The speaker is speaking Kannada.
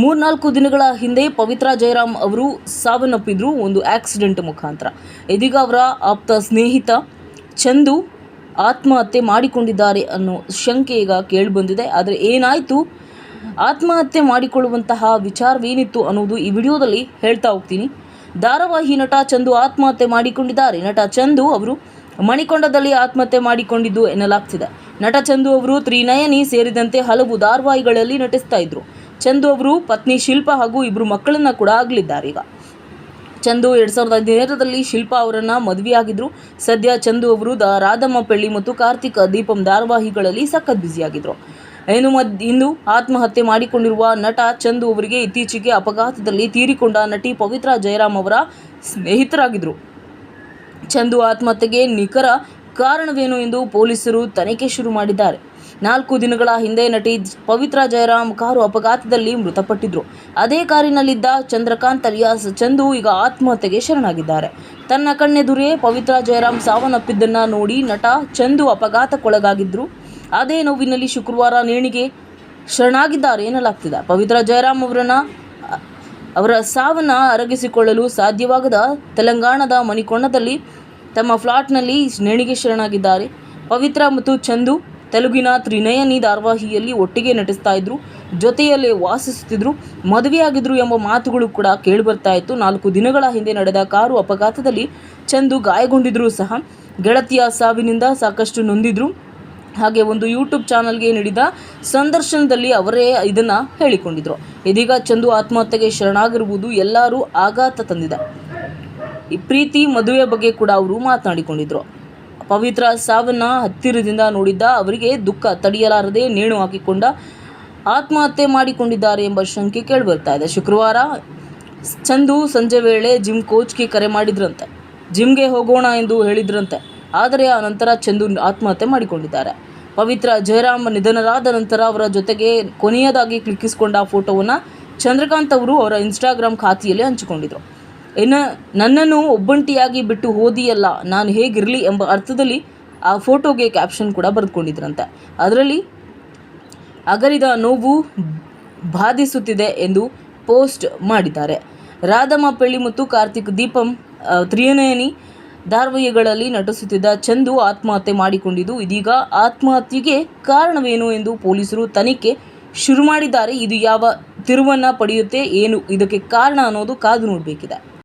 ಮೂರ್ನಾಲ್ಕು ದಿನಗಳ ಹಿಂದೆ ಪವಿತ್ರ ಜಯರಾಮ್ ಅವರು ಸಾವನ್ನಪ್ಪಿದ್ರು ಒಂದು ಆಕ್ಸಿಡೆಂಟ್ ಮುಖಾಂತರ. ಇದೀಗ ಅವರ ಆಪ್ತ ಸ್ನೇಹಿತ ಚಂದು ಆತ್ಮಹತ್ಯೆ ಮಾಡಿಕೊಂಡಿದ್ದಾರೆ ಅನ್ನೋ ಶಂಕೆ ಈಗ ಕೇಳಿಬಂದಿದೆ. ಆದರೆ ಏನಾಯಿತು? ಆತ್ಮಹತ್ಯೆ ಮಾಡಿಕೊಳ್ಳುವಂತಹ ವಿಚಾರವೇನಿತ್ತು ಅನ್ನೋದು ಈ ವಿಡಿಯೋದಲ್ಲಿ ಹೇಳ್ತಾ ಹೋಗ್ತೀನಿ. ಧಾರಾವಾಹಿ ನಟ ಚಂದು ಆತ್ಮಹತ್ಯೆ ಮಾಡಿಕೊಂಡಿದ್ದಾರೆ. ನಟ ಚಂದು ಅವರು ಮಣಿಕೊಂಡದಲ್ಲಿ ಆತ್ಮಹತ್ಯೆ ಮಾಡಿಕೊಂಡಿದ್ದು ಎನ್ನಲಾಗ್ತಿದೆ. ನಟ ಚಂದು ಅವರು ತ್ರಿನಯನಿ ಸೇರಿದಂತೆ ಹಲವು ಧಾರಾವಾಹಿಗಳಲ್ಲಿ ನಟಿಸ್ತಾ ಇದ್ರು. ಚಂದು ಅವರು, ಪತ್ನಿ ಶಿಲ್ಪ ಹಾಗೂ ಇಬ್ಬರು ಮಕ್ಕಳನ್ನು ಕೂಡ ಆಗಲಿದ್ದಾರೆ ಈಗ. ಚಂದು ಎರಡು ಸಾವಿರದ ಹದಿನೇಳರಲ್ಲಿ ಶಿಲ್ಪಾ ಅವರನ್ನ ಮದುವೆಯಾಗಿದ್ರು. ಸದ್ಯ ಚಂದು ಅವರು ದ ರಾಧಮ್ಮ ಪಳ್ಳಿ ಮತ್ತು ಕಾರ್ತಿಕ ದೀಪಂ ಧಾರಾವಾಹಿಗಳಲ್ಲಿ ಸಖತ್ ಬ್ಯುಸಿಯಾಗಿದ್ದರು ಇನ್ನು ಮದ್, ಇಂದು ಆತ್ಮಹತ್ಯೆ ಮಾಡಿಕೊಂಡಿರುವ ನಟ ಚಂದು ಅವರಿಗೆ ಇತ್ತೀಚೆಗೆ ಅಪಘಾತದಲ್ಲಿ ತೀರಿಕೊಂಡ ನಟಿ ಪವಿತ್ರ ಜಯರಾಮ್ ಅವರ ಸ್ನೇಹಿತರಾಗಿದ್ದರು ಚಂದು ಆತ್ಮಹತ್ಯೆಗೆ ನಿಖರ ಕಾರಣವೇನು ಎಂದು ಪೊಲೀಸರು ತನಿಖೆ ಶುರು ಮಾಡಿದ್ದಾರೆ. ನಾಲ್ಕು ದಿನಗಳ ಹಿಂದೆ ನಟಿ ಪವಿತ್ರ ಜಯರಾಮ್ ಕಾರು ಅಪಘಾತದಲ್ಲಿ ಮೃತಪಟ್ಟಿದ್ರು. ಅದೇ ಕಾರಿನಲ್ಲಿದ್ದ ಚಂದ್ರಕಾಂತ್ ಅಲಿಯಾಸ್ ಚಂದು ಈಗ ಆತ್ಮಹತ್ಯೆಗೆ ಶರಣಾಗಿದ್ದಾರೆ. ತನ್ನ ಕಣ್ಣೆದುರೇ ಪವಿತ್ರ ಜಯರಾಮ್ ಸಾವನ್ನಪ್ಪಿದ್ದನ್ನ ನೋಡಿ ನಟ ಚಂದು ಅಪಘಾತಕ್ಕೊಳಗಾಗಿದ್ರು. ಅದೇ ನೋವಿನಲ್ಲಿ ಶುಕ್ರವಾರ ನೇಣಿಗೆ ಶರಣಾಗಿದ್ದಾರೆ ಎನ್ನಲಾಗ್ತಿದೆ. ಪವಿತ್ರ ಜಯರಾಮ್ ಅವರನ್ನ, ಅವರ ಸಾವನ್ನ ಅರಗಿಸಿಕೊಳ್ಳಲು ಸಾಧ್ಯವಾಗದ ತೆಲಂಗಾಣದ ಮಣಿಕೊಂಡದಲ್ಲಿ ತಮ್ಮ ಫ್ಲಾಟ್ನಲ್ಲಿ ನೇಣಿಗೆ ಶರಣಾಗಿದ್ದಾರೆ. ಪವಿತ್ರ ಮತ್ತು ಚಂದು ತೆಲುಗಿನ ತ್ರಿನಯನಿ ಧಾರಾವಾಹಿಯಲ್ಲಿ ಒಟ್ಟಿಗೆ ನಟಿಸ್ತಾ ಇದ್ರು, ಜೊತೆಯಲ್ಲೇ ವಾಸಿಸುತ್ತಿದ್ರು, ಮದುವೆಯಾಗಿದ್ರು ಎಂಬ ಮಾತುಗಳು ಕೂಡ ಕೇಳಿಬರ್ತಾ ಇತ್ತು. ನಾಲ್ಕು ದಿನಗಳ ಹಿಂದೆ ನಡೆದ ಕಾರು ಅಪಘಾತದಲ್ಲಿ ಚಂದು ಗಾಯಗೊಂಡಿದ್ರು ಸಹ ಗೆಳತಿಯ ಸಾವಿನಿಂದ ಸಾಕಷ್ಟು ನೊಂದಿದ್ರು. ಹಾಗೆ ಒಂದು ಯೂಟ್ಯೂಬ್ ಚಾನಲ್ಗೆ ನೀಡಿದ ಸಂದರ್ಶನದಲ್ಲಿ ಅವರೇ ಇದನ್ನ ಹೇಳಿಕೊಂಡಿದ್ರು. ಇದೀಗ ಚಂದು ಆತ್ಮಹತ್ಯೆಗೆ ಶರಣಾಗಿರುವುದು ಎಲ್ಲರೂ ಆಘಾತ ತಂದಿದೆ. ಈ ಪ್ರೀತಿ ಮದುವೆ ಬಗ್ಗೆ ಕೂಡ ಅವರು ಮಾತನಾಡಿಕೊಂಡಿದ್ರು. ಪವಿತ್ರ ಸಾವನ್ನ ಹತ್ತಿರದಿಂದ ನೋಡಿದ್ದ ಅವರಿಗೆ ದುಃಖ ತಡೆಯಲಾರದೆ ನೇಣು ಹಾಕಿಕೊಂಡ ಆತ್ಮಹತ್ಯೆ ಮಾಡಿಕೊಂಡಿದ್ದಾರೆ ಎಂಬ ಶಂಕೆ ಕೇಳಿಬರ್ತಾ ಇದೆ. ಶುಕ್ರವಾರ ಚಂದು ಸಂಜೆ ವೇಳೆ ಜಿಮ್ ಕೋಚ್ಗೆ ಕರೆ ಮಾಡಿದ್ರಂತೆ. ಜಿಮ್ಗೆ ಹೋಗೋಣ ಎಂದು ಹೇಳಿದ್ರಂತೆ. ಆದರೆ ಆ ನಂತರ ಚಂದು ಆತ್ಮಹತ್ಯೆ ಮಾಡಿಕೊಂಡಿದ್ದಾರೆ. ಪವಿತ್ರ ಜಯರಾಮ್ ನಿಧನರಾದ ನಂತರ ಅವರ ಜೊತೆಗೆ ಕೊನೆಯದಾಗಿ ಕ್ಲಿಕ್ಕಿಸಿಕೊಂಡ ಫೋಟೋವನ್ನು ಚಂದ್ರಕಾಂತ್ ಅವರು ಅವರ ಇನ್ಸ್ಟಾಗ್ರಾಮ್ ಖಾತೆಯಲ್ಲಿ ಹಂಚಿಕೊಂಡಿದ್ರು. ಇನ್ನು ನನ್ನನ್ನು ಒಬ್ಬಂಟಿಯಾಗಿ ಬಿಟ್ಟು ಹೋದಿಯಲ್ಲ, ನಾನು ಹೇಗಿರಲಿ ಎಂಬ ಅರ್ಥದಲ್ಲಿ ಆ ಫೋಟೋಗೆ ಕ್ಯಾಪ್ಷನ್ ಕೂಡ ಬರೆದುಕೊಂಡಿದ್ರಂತೆ. ಅದರಲ್ಲಿ, ಅಗರಿದ ನೋವು ಬಾಧಿಸುತ್ತಿದೆ ಎಂದು ಪೋಸ್ಟ್ ಮಾಡಿದ್ದಾರೆ. ರಾಧಮ್ಮ ಪಳ್ಳಿ ಮತ್ತು ಕಾರ್ತಿಕ್ ದೀಪಂ ತ್ರಿಯನೇನಿ ಧಾರಾವಾಹಿಗಳಲ್ಲಿ ನಟಿಸುತ್ತಿದ್ದ ಚಂದು ಆತ್ಮಹತ್ಯೆ ಮಾಡಿಕೊಂಡಿದ್ದು, ಇದೀಗ ಆತ್ಮಹತ್ಯೆಗೆ ಕಾರಣವೇನು ಎಂದು ಪೊಲೀಸರು ತನಿಖೆ ಶುರು ಮಾಡಿದ್ದಾರೆ. ಇದು ಯಾವ ತಿರುವನ್ನು ಪಡೆಯುತ್ತೆ, ಏನು ಇದಕ್ಕೆ ಕಾರಣ ಅನ್ನೋದು ಕಾದು ನೋಡಬೇಕಿದೆ.